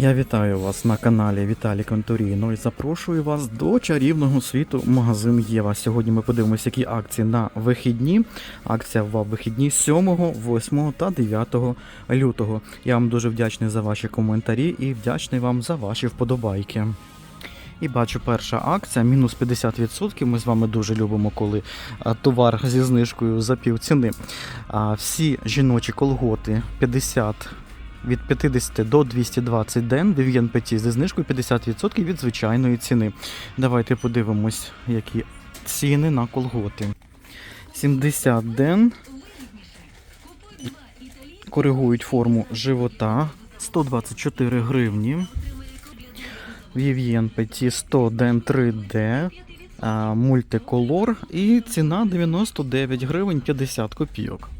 Я вітаю вас на каналі Віталій Конторіно і запрошую вас до чарівного світу магазин Єва. Сьогодні ми подивимося, які акції на вихідні. Акція в вихідні 7, 8 та 9 лютого. Я вам дуже вдячний за ваші коментарі і вдячний вам за ваші вподобайки. І бачу, перша акція мінус 50%. Ми з вами дуже любимо, коли товар зі знижкою за пів ціни. Всі жіночі колготи 50 від 50 до 220 ден Vivienne Petit зі знижкою 50% від звичайної ціни. Давайте подивимось, які ціни на колготи. 70 ден. Коригують форму живота 124 гривні. Vivienne Petit 100 ден 3D. Мультиколор і ціна 99 гривень 50 копійок.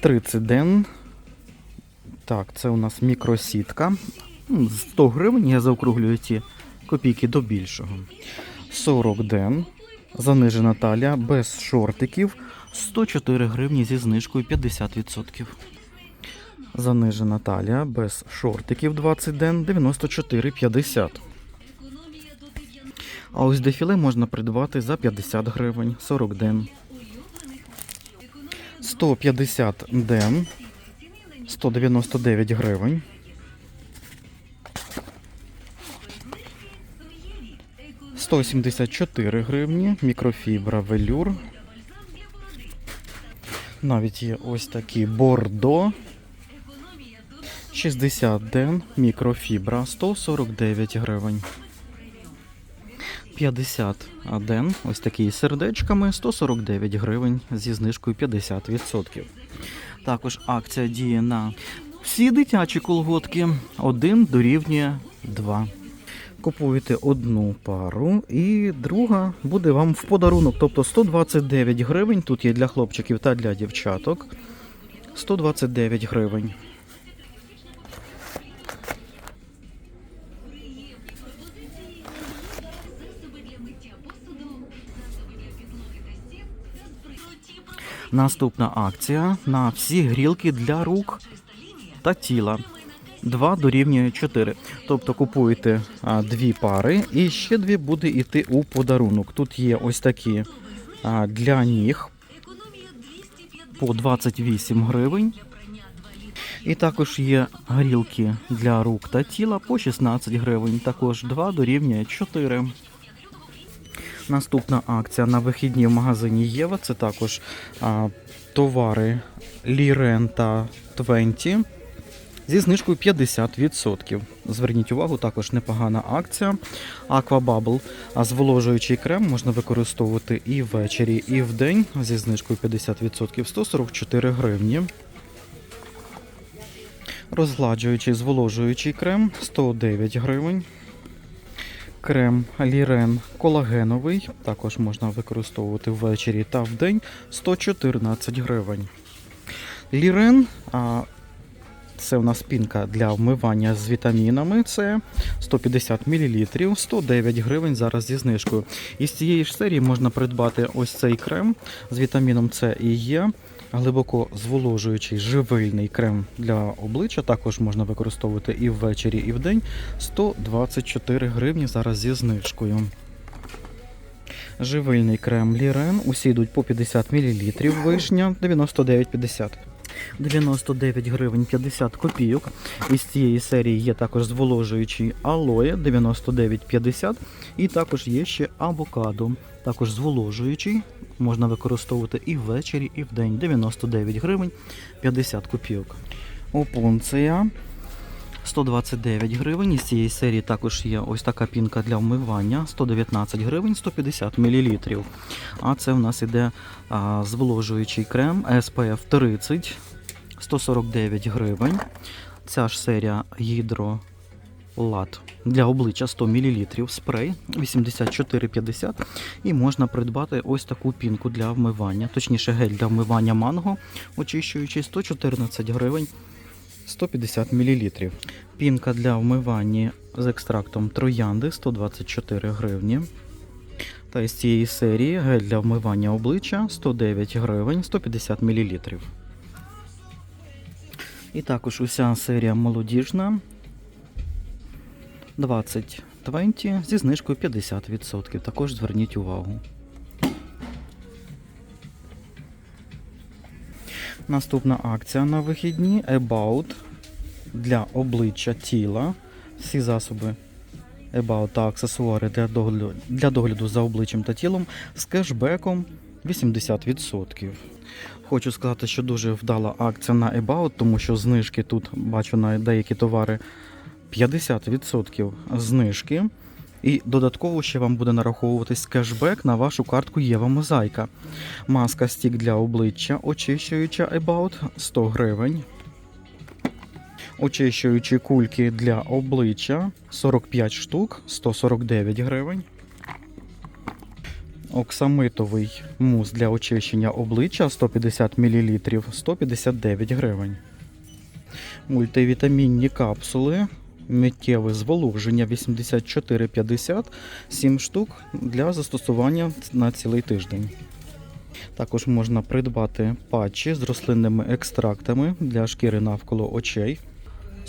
30 ден. Так, це у нас мікросітка. 100 гривень я заокруглюю ці копійки до більшого. 40 ден. Занижена талія без шортиків. 104 гривні зі знижкою 50%. Занижена талія без шортиків 20 ден 94,50. А ось дефіле можна придбати за 50 гривень 40 ден. 150 ден 199 гривень. Сто сімдесят чотири гривні, мікрофібра велюр. Навіть є ось такі бордо. 60 ден, мікрофібра 149 гривень. 50 ден, ось такі з сердечками, 149 гривень зі знижкою 50%. Також акція діє на всі дитячі колготки. Один дорівнює 2. Купуєте одну пару, і друга буде вам в подарунок. Тобто 129 гривень. Тут є для хлопчиків та для дівчаток. 129 гривень. Наступна акція на всі грілки для рук та тіла. 2 дорівнює 4. Тобто купуєте а, дві пари і ще дві буде йти у подарунок. Тут є ось такі а, для ніг по 28 гривень. І також є грілки для рук та тіла по 16 гривень. Також 2 дорівнює 4. Наступна акція на вихідні в магазині Єва. Це також а, товари Лірен та Твенті зі знижкою 50%. Зверніть увагу, також непогана акція. Aquabubble, а зволожуючий крем можна використовувати і ввечері, і вдень зі знижкою 50% 144 гривні. Розгладжуючий зволожуючий крем 109 гривень. Крем Лірен колагеновий, також можна використовувати ввечері та вдень 114 гривень. Лірен а, це у нас пінка для вмивання з вітамінами. Це 150 мл, 109 гривень зараз зі знижкою. Із цієї ж серії можна придбати ось цей крем з вітаміном С і Е. Глибоко зволожуючий живильний крем для обличчя також можна використовувати і ввечері, і вдень. 124 гривні зараз зі знижкою. Живильний крем Лірен. Усі йдуть по 50 мл. Вишня 99,50. 99 гривень 50 копійок. Із цієї серії є також зволожуючий алоє 99,50. І також є ще авокадо. Також зволожуючий. Можна використовувати і ввечері, і вдень. 99 гривень 50 копійок. Опунція 129 гривень. Із цієї серії також є ось така пінка для вмивання 119 гривень 150 мл. А це в нас іде а, зволожуючий крем SPF 30 149 гривень. Ця ж серія гідро лат для обличчя 100 мл, спрей 84,50 і можна придбати ось таку пінку для вмивання, точніше гель для вмивання манго, очищуючий 114 гривень 150 мл. Пінка для вмивання з екстрактом троянди 124 гривні. Та із цієї серії гель для вмивання обличчя 109 гривень 150 мл. І також уся серія молодіжна 2020 зі знижкою 50%. Також зверніть увагу. Наступна акція на вихідні About для обличчя тіла. Всі засоби About та аксесуари для догляду, для догляду за обличчям та тілом з кешбеком 80%. Хочу сказати, що дуже вдала акція на About, тому що знижки тут бачу на деякі товари 50% знижки. І додатково ще вам буде нараховуватись кешбек на вашу картку Єва Мозаїка. Маска стік для обличчя, очищуюча About 100 гривень. Очищуючі кульки для обличчя 45 штук 149 гривень. Оксамитовий мус для очищення обличчя 150 мл 159 гривень. Мультивітамінні капсули. Миттєве зволоження 84,50 7 штук для застосування на цілий тиждень. Також можна придбати патчі з рослинними екстрактами для шкіри навколо очей.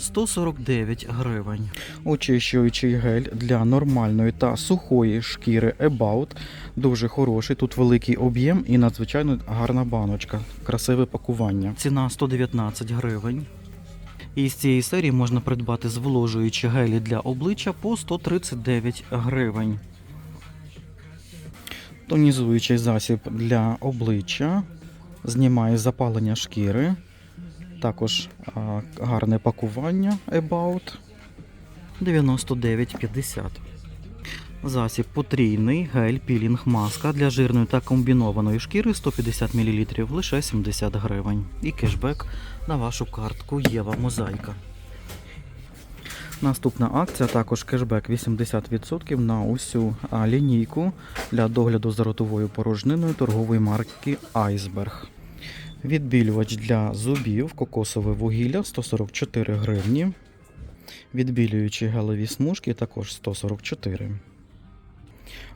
149 гривень. Очищуючий гель для нормальної та сухої шкіри About. Дуже хороший. Тут великий об'єм і надзвичайно гарна баночка. Красиве пакування. Ціна 119 гривень. І з цієї серії можна придбати зволожуючі гелі для обличчя по 139 гривень. Тонізуючий засіб для обличчя. Знімає запалення шкіри. Також а, гарне пакування About 99,50. Засіб потрійний гель пілінг маска для жирної та комбінованої шкіри 150 мл лише 70 гривень. І кешбек на вашу картку Єва Мозаїка. Наступна акція також кешбек 80% на усю лінійку для догляду за ротовою порожниною торгової марки Айсберг. Відбілювач для зубів кокосове вугілля 144 гривні. Відбілюючі гелеві смужки також 144.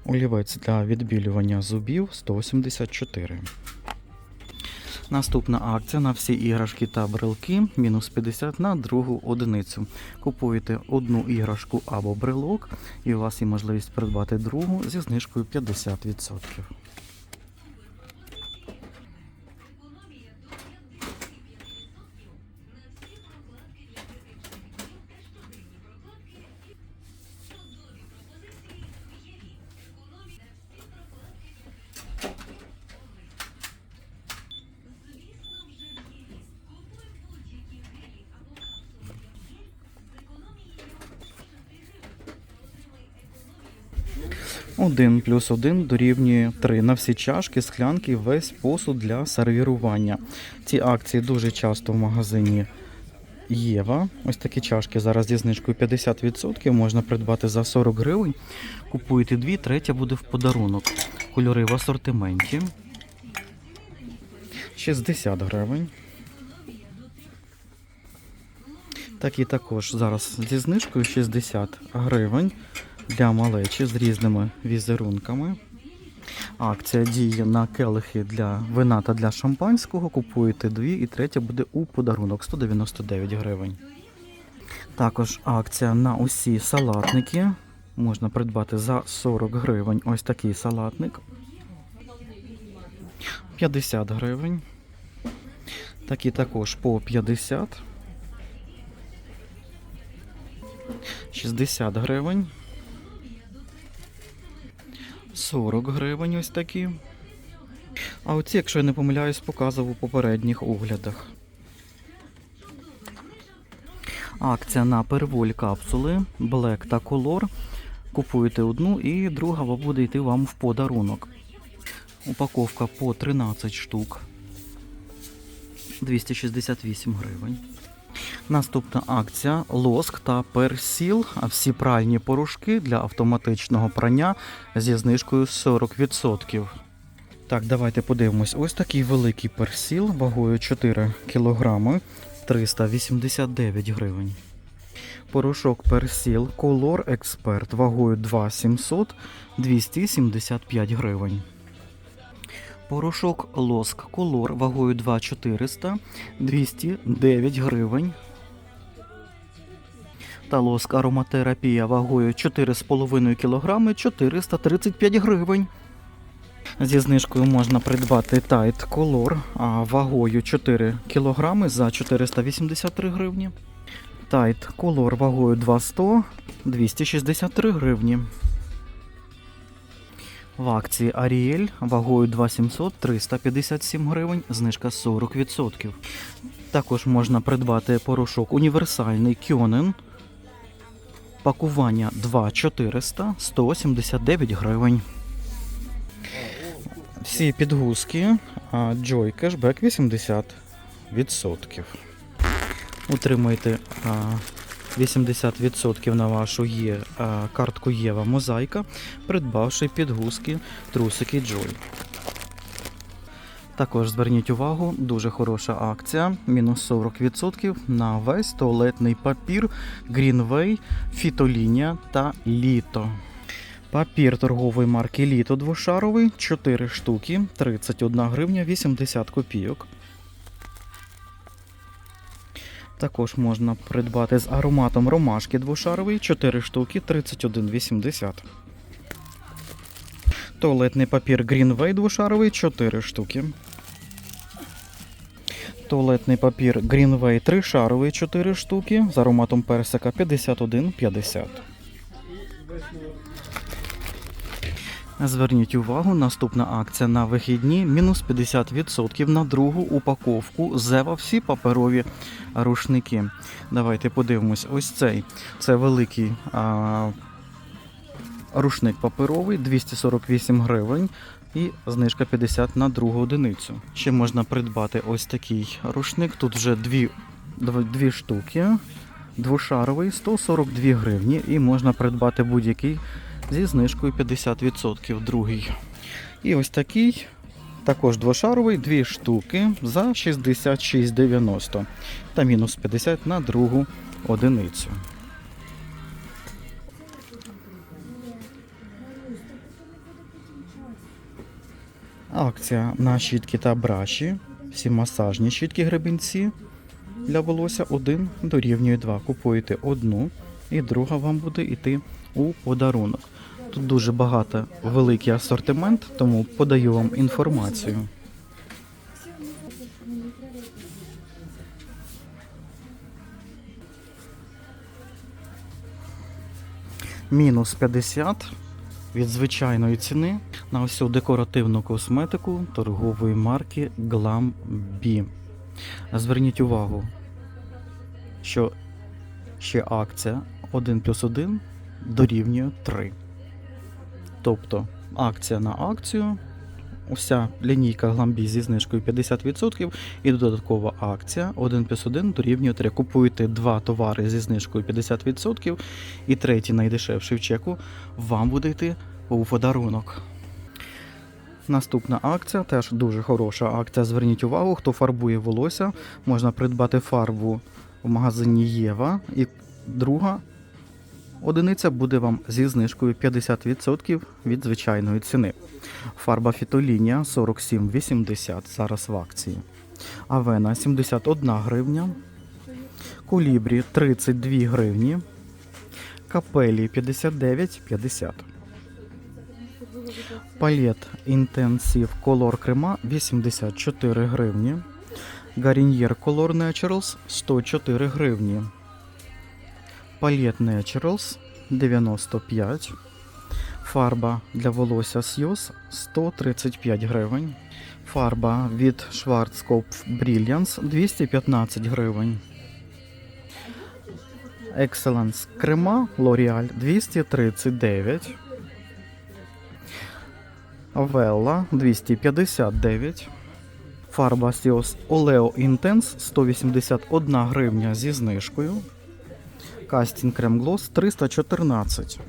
Олівець для відбілювання зубів 184. Наступна акція на всі іграшки та брелки мінус 50 на другу одиницю. Купуєте одну іграшку або брелок, і у вас є можливість придбати другу зі знижкою 50%. Один плюс один дорівнює 3 на всі чашки, склянки, весь посуд для сервірування. Ці акції дуже часто в магазині Єва. Ось такі чашки зараз зі знижкою 50% можна придбати за 40 гривень. Купуєте дві, третя буде в подарунок. Кольори в асортименті. 60 гривень. Такі також зараз зі знижкою 60 гривень для малечі з різними візерунками. Акція діє на келихи для вина та для шампанського. Купуєте дві і третя буде у подарунок 199 гривень. Також акція на усі салатники. Можна придбати за 40 гривень. Ось такий салатник. 50 гривень. Такі також по 50. 60 гривень. 40 гривень ось такі. А оці, якщо я не помиляюсь, показував у попередніх оглядах. Акція на перволь капсули Black та Color. Купуєте одну і друга буде йти вам в подарунок. Упаковка по 13 штук. 268 гривень. Наступна акція лоск та персіл, всі пральні порошки для автоматичного прання зі знижкою 40%. Так, давайте подивимось. Ось такий великий персіл вагою 4 кг 389 гривень. Порошок персіл Color Expert вагою 2700 275 гривень. Порошок лоск колор вагою 2400 209 гривень. Та лоск ароматерапія вагою 4,5 кг 435 гривень. Зі знижкою можна придбати Tide Color вагою 4 кг за 483 гривні. Tide Color вагою 200 263 гривні. В акції Ariel вагою 2700 357 гривень, знижка 40%. Також можна придбати порошок універсальний Кьонен. Пакування 2400 179 гривень. Всі підгузки Joy кешбек 80%. Утримуйте 80% на вашу є картку Єва Мозаїка, придбавши підгузки трусики Joy. Також зверніть увагу, дуже хороша акція, мінус 40% на весь туалетний папір Greenway, Фітолінія та Літо. Папір торгової марки Літо двошаровий 4 штуки, 31 гривня 80 копійок. Також можна придбати з ароматом ромашки двошаровий 4 штуки 31,80. Туалетний папір Greenway двошаровий 4 штуки. Туалетний папір Greenway 3 шаровий 4 штуки з ароматом персика 51,50. Зверніть увагу, наступна акція на вихідні мінус 50% на другу упаковку Зева всі паперові рушники. Давайте подивимось. Ось цей. Це великий а, рушник паперовий 248 гривень. І знижка 50 на другу одиницю. Ще можна придбати ось такий рушник. Тут вже дві, дві штуки. Двошаровий 142 гривні. І можна придбати будь-який зі знижкою 50% другий. І ось такий, також двошаровий, дві штуки за 66,90 та мінус 50 на другу одиницю. Акція на щітки та браші. Всі масажні щітки гребінці для волосся один дорівнює 2. Купуєте одну, і друга вам буде йти у подарунок. Тут дуже багато великий асортимент, тому подаю вам інформацію. Мінус 50 від звичайної ціни на всю декоративну косметику торгової марки Glam B. Зверніть увагу, що ще акція 1 плюс 1 дорівнює 3. Тобто акція на акцію, уся лінійка Гламбі зі знижкою 50% і додаткова акція 1 плюс 1 дорівнює 3. Купуєте два товари зі знижкою 50% і третій найдешевший в чеку вам буде йти у подарунок. Наступна акція, теж дуже хороша акція. Зверніть увагу, хто фарбує волосся, можна придбати фарбу в магазині Єва. І друга одиниця буде вам зі знижкою 50% від звичайної ціни. Фарба фітолінія 47,80 зараз в акції. Авена 71 гривня. Колібрі 32 гривні. Капелі 59,50. Палет Intensive Color крема 84 гривні. Garnier Color Naturals 104 гривні. Палет Naturals 95. Фарба для волосся Сьюз 135 гривень. Фарба від Schwarzkopf Brilliance 215 гривень. Excellence крема L'Oreal 239. Велла 259. Фарба Sios Oleo Intense 181 гривня зі знижкою. Кастінг Крем Глос 314.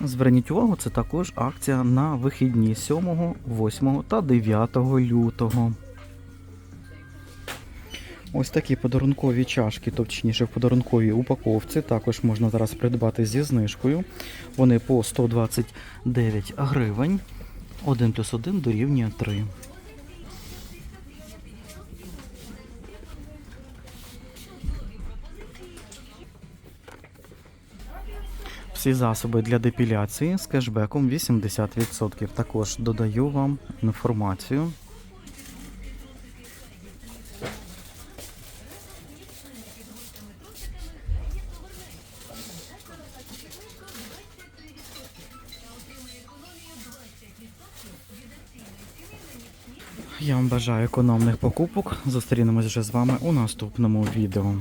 Зверніть увагу, це також акція на вихідні 7, 8 та 9 лютого. Ось такі подарункові чашки, точніше в подарунковій упаковці, також можна зараз придбати зі знижкою. Вони по 129 гривень. 1 плюс 1 дорівнює 3. Всі засоби для депіляції з кешбеком 80%. Також додаю вам інформацію. Я вам бажаю економних покупок. Зустрінемось вже з вами у наступному відео.